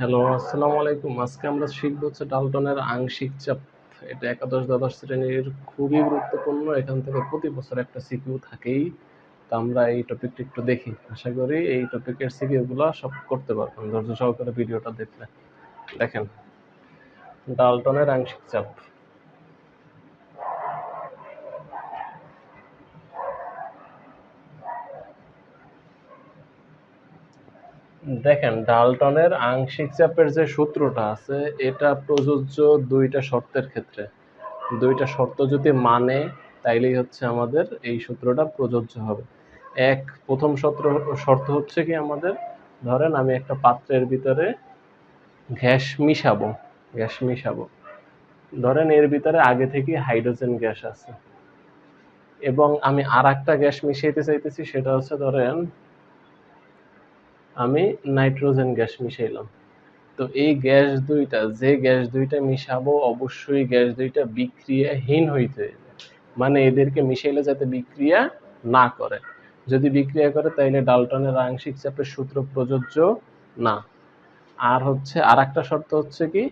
Hello, আসসালামু আলাইকুম। আজকে আমরা শিখব হচ্ছে ডালটনের আংশিক চাপ। এটা একাদশ, দ্বাদশ শ্রেণির খুবই গুরুত্বপূর্ণ। এখান থেকে প্রতি বছর একটা সিকিউ থাকেই। তো আমরা এই টপিকটা একটু দেখি। আশা করি এই টপিকের সিকিউগুলো সব করতে পারবেন। ধৈর্য সহকারে ভিডিওটা দেখলে। দেখেন, ডালটনের আংশিক চাপ। দেখেন, ডালটনের আংশিক চাপের যে সূত্রটা আছে, এটা প্রযোজ্য দুইটা শর্তের ক্ষেত্রে। দুইটা শর্ত যদি মানে তাইলেই হচ্ছে আমাদের এই সূত্রটা প্রযোজ্য হবে। এক, প্রথম শর্ত শর্ত হচ্ছে কি আমাদের? ধরেন আমি একটা পাত্রের ভিতরে গ্যাস মিশাবো গ্যাস মিশাবো। ধরেন এর ভিতরে আগে থেকে হাইড্রোজেন গ্যাস আছে। এবং আমি আর একটা গ্যাস মিশাইতে চাইতেছি, সেটা হচ্ছে ধরেন আমি নাইট্রোজেন গ্যাস মিশাইলাম। তো এই গ্যাস দুইটা, যে গ্যাস দুইটা মিশাবো অবশ্যই গ্যাস দুইটা বিক্রিয়াহীন হইতে মানে এদেরকে মিশাইলে যাতে বিক্রিয়া না করে। যদি বিক্রিয়া করে, তাইলে ডালটনের আংশিক চাপের সূত্র প্রযোজ্য না। আর হচ্ছে আর একটা শর্ত হচ্ছে কি?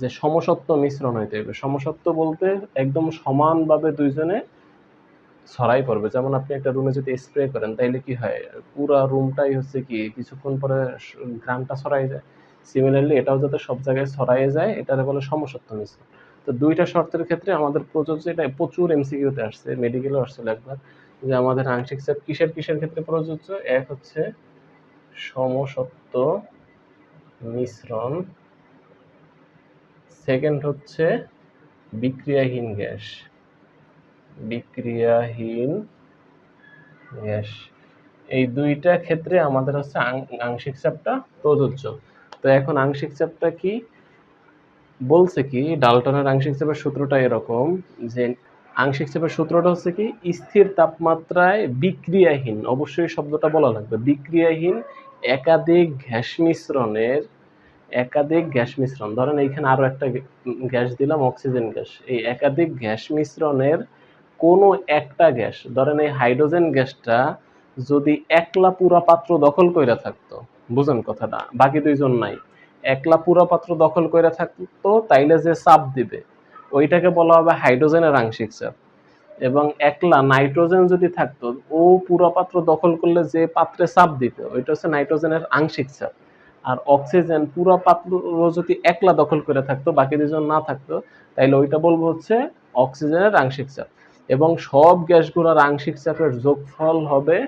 যে সমসত্ব মিশ্রণ হইতে হবে সমসত্ব বলতে একদম সমানভাবে দুইজনে ছড়াই পড়বে। যেমন আপনি একটা রুমে যদি স্প্রে করেন, তাইলে কি হয়? পুরো রুমটাই হচ্ছে কি, কিছুক্ষণ পরে ঘ্রাণটা ছড়াই যায়। সিমিলারলি এটাও যাতে সব জায়গায় ছড়াই যায়, এটারে বলে সমসত্ব মিশ্রণ তো দুইটা শর্তের ক্ষেত্রে আমাদের প্রযোজ্য এটা প্রচুর এমসিকিউতে আসছে মেডিকেলও আসছিল একবার, যে আমাদের আংশিক চাপ কিসের কিসের ক্ষেত্রে প্রযোজ্য? এক হচ্ছে সমসত্ব মিশ্রণ সেকেন্ড হচ্ছে বিক্রিয়াহীন গ্যাস। বিক্রিয়াহীন। গ্যাস এই দুইটা ক্ষেত্রে আমাদের হচ্ছে আংশিক চাপটা প্রযোজ্য। তো এখন আংশিক চাপটা কি? বলছে কি, ডালটনের আংশিক চাপের সূত্রটা এরকম যে আংশিক চাপের সূত্রটা হচ্ছে কি, স্থির তাপমাত্রায় বিক্রিয়াহীন। অবশ্যই শব্দটা বলা লাগবে। বিক্রিয়াহীন একাধিক গ্যাস মিশ্রণের, একাধিক গ্যাস মিশ্রণ। ধরেন এইখানে আরও একটা গ্যাস দিলাম, অক্সিজেন গ্যাস। এই একাধিক গ্যাস মিশ্রণের কোনো একটা গ্যাস, ধরেন এই হাইড্রোজেন গ্যাসটা যদি একলা পুরা পাত্র দখল কইরা থাকতো, বুঝেন কথাটা, বাকি দুইজন নাই, একলা পুরা পাত্র দখল কইরা থাকতো, তাইলে যে চাপ দিবে, ওইটাকে বলা হবে হাইড্রোজেনের আংশিক চাপ। এবং একলা নাইট্রোজেন যদি থাকতো, ও পুরো পাত্র দখল করলে যে পাত্রে চাপ দিত ওইটা হচ্ছে নাইট্রোজেনের আংশিক চাপ। আর অক্সিজেন পুরো পাত্র যদি একলা দখল করে থাকতো, বাকি দুজন না থাকতো, তাইলে ওইটা বলব হচ্ছে অক্সিজেনের আংশিক চাপ। এবং সব গ্যাসগুলোর আংশিক চাপের যোগফল হবে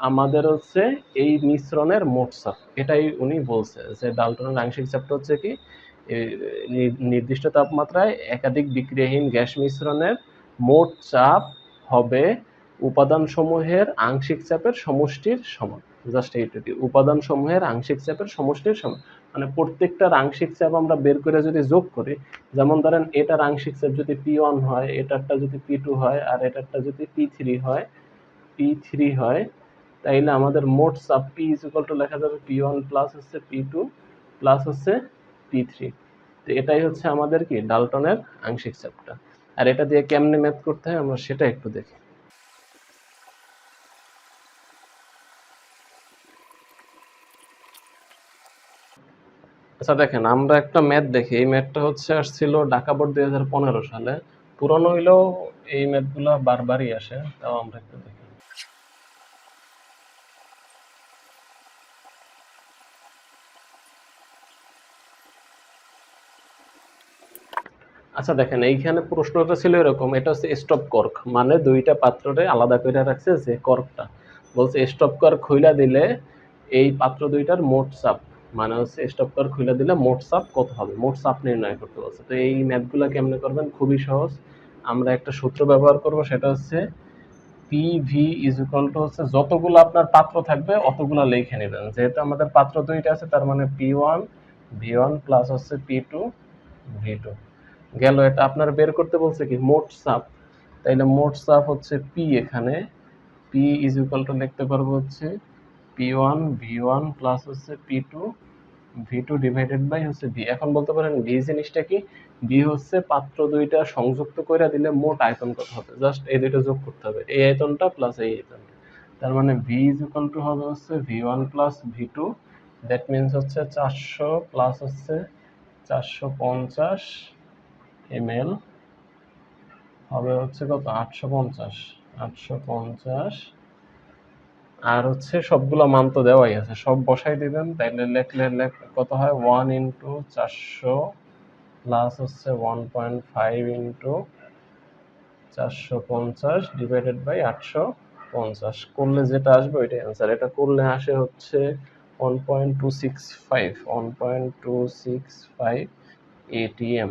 আমাদের হচ্ছে এই মিশ্রণের মোট চাপ। এটাই উনি বলছে যে ডালটনের আংশিক চাপটা হচ্ছে কি? নির্দিষ্ট তাপমাত্রায় একাধিক বিক্রিয়াহীন গ্যাস মিশ্রণের মোট চাপ হবে উপাদানসমূহের আংশিক চাপের সমষ্টির সমান। জাস্ট এইটুকু উপাদান সমূহের আংশিক চাপের সমষ্টির সমান মানে প্রত্যেকটার আংশিক চাপ আমরা বের করে যদি যোগ করি, যেমন ধরেন এটার আংশিক চাপ যদি পি ওয়ান হয়, এটারটা যদি পি টু হয়, আর এটারটা যদি পি থ্রি হয় পি থ্রি হয়, তাইলে আমাদের মোট চাপ পি ইজ টু লেখা যাবে পি ওয়ান প্লাস হচ্ছে পি টু প্লাস হচ্ছে পি থ্রি তো এটাই হচ্ছে আমাদের কি? ডালটনের আংশিক চাপটা। আর এটা দিয়ে কেমনে ম্যাথ করতে হয় আমরা সেটা একটু দেখি। আচ্ছা দেখেন, আমরা একটা ম্যাথ দেখি। এই ম্যাথটা হচ্ছে আসছিল ঢাকা বোর্ড দুই হাজার পনেরো সালে। পুরনো হইলেও এই ম্যাথগুলো বারবারই আসে, তাও আমরা একটু দেখি। আচ্ছা দেখেন, এইখানে প্রশ্নটা ছিল এরকম, এটা হচ্ছে স্টপ কর্ক মানে দুইটা পাত্রে আলাদা করে রাখছে যে কর্কটা বলছে স্টপ কর্ক খুইলা দিলে এই পাত্র দুইটার মোট চাপ মানে হচ্ছে স্টপ কর্ক খুলে দিলে মোট চাপ কত হবে? মোট চাপ নির্ণয় করতে বলছে। তো এই ম্যাথগুলো কেমনে করবেন? খুবই সহজ। আমরা একটা সূত্র ব্যবহার করব, সেটা হচ্ছে P V is equal to হচ্ছে যতগুলো আপনার পাত্র থাকবে, অতগুলো লিখে নেবেন। যেহেতু আমাদের পাত্র দুইটা আছে, তার মানে P one V one plus হচ্ছে পি টু ভি টু গেল, এটা আপনার বের করতে বলছে কি? মোট চাপ তাইলে মোট চাপ হচ্ছে পি এখানে। পি ইজ ইকুয়াল টু লিখতে পারব হচ্ছে P one V one plus হচ্ছে P two V two divided by হচ্ছে ভি এখন বলতে পারেন ভি জিনিসটা কি? ভি হচ্ছে পাত্র দুইটা সংযুক্ত করে দিলে মোট আয়তন কত হবে? জাস্ট এই দুইটা যোগ করতে হবে। এই আয়তনটা প্লাস এই আয়তনটা। তার মানে ভি ইজ ইকুয়াল টু হবে হচ্ছে V one plus V two that means হচ্ছে চারশো প্লাস হচ্ছে চারশো পঞ্চাশ এমএল হবে হচ্ছে কত? আটশো পঞ্চাশ। আটশো পঞ্চাশ আর হচ্ছে সবগুলো মান তো দেওয়াই আছে। সব বসাই দিবেন তাইলে লেখলে লেখ কত হয়? ওয়ান ইন্টু চারশো প্লাস হচ্ছে ওয়ান পয়েন্ট ফাইভ ইন্টু চারশো পঞ্চাশ ডিভাইডেড বাই আটশো পঞ্চাশ। করলে যেটা আসবে ওইটাই অ্যান্সার এটা করলে আসে হচ্ছে one point two six five one point two six five ATM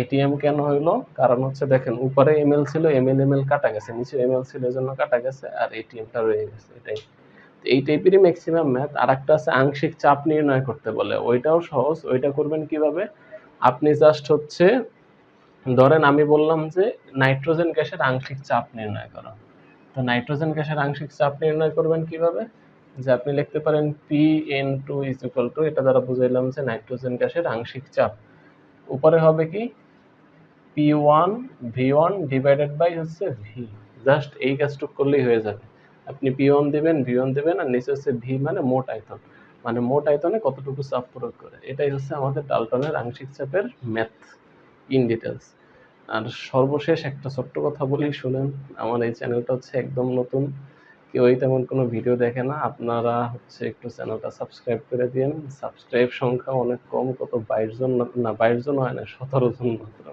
ATM কেন হইল? কারণ হচ্ছে দেখেন, উপরে এমএল ছিল এমএল এমএল কাটা গেছে, নিচে এমএল ছিল, এজন্য কাটা গেছে আর এটিএমটা রয়ে গেছে, এটাই। এই টাইপেরই ম্যাক্সিমাম ম্যাথ আর একটা আছে, আংশিক চাপ নির্ণয় করতে বলে। ওইটাও সহজ, ওইটা করবেন কীভাবে? আপনি জাস্ট হচ্ছে, ধরেন আমি বললাম যে, নাইট্রোজেন গ্যাসের আংশিক চাপ নির্ণয় করো। তো নাইট্রোজেন গ্যাসের আংশিক চাপ নির্ণয় করবেন কীভাবে? যে আপনি লিখতে পারেন P N two is equal to এটা দ্বারা বুঝাইলাম যে নাইট্রোজেন গ্যাসের আংশিক চাপ। উপরে হবে কি? P one V one divided by হচ্ছে ভি জাস্ট এই কাজটুক করলেই হয়ে যাবে। আপনি পি ওয়ান দেবেন ভি ওয়ান দেবেন আর নিচে হচ্ছে ভি মানে মোট আয়তন। মানে মোট আয়তনে কতটুকু চাপ প্রয়োগ করে? এটাই হচ্ছে আমাদের ডালটনের আংশিক চাপের ম্যাথ ইন ডিটেলস আর সর্বশেষ একটা ছোট্ট কথা বলি, শুনেন, আমার এই চ্যানেলটা হচ্ছে একদম নতুন। কেউই তেমন কোনো ভিডিও দেখে না, আপনারা হচ্ছে একটু চ্যানেলটা সাবস্ক্রাইব করে দিন সাবস্ক্রাইব সংখ্যা অনেক কম, কত বাইশ জন না- বাইশ জন হয় না, সতেরো জন মাত্র।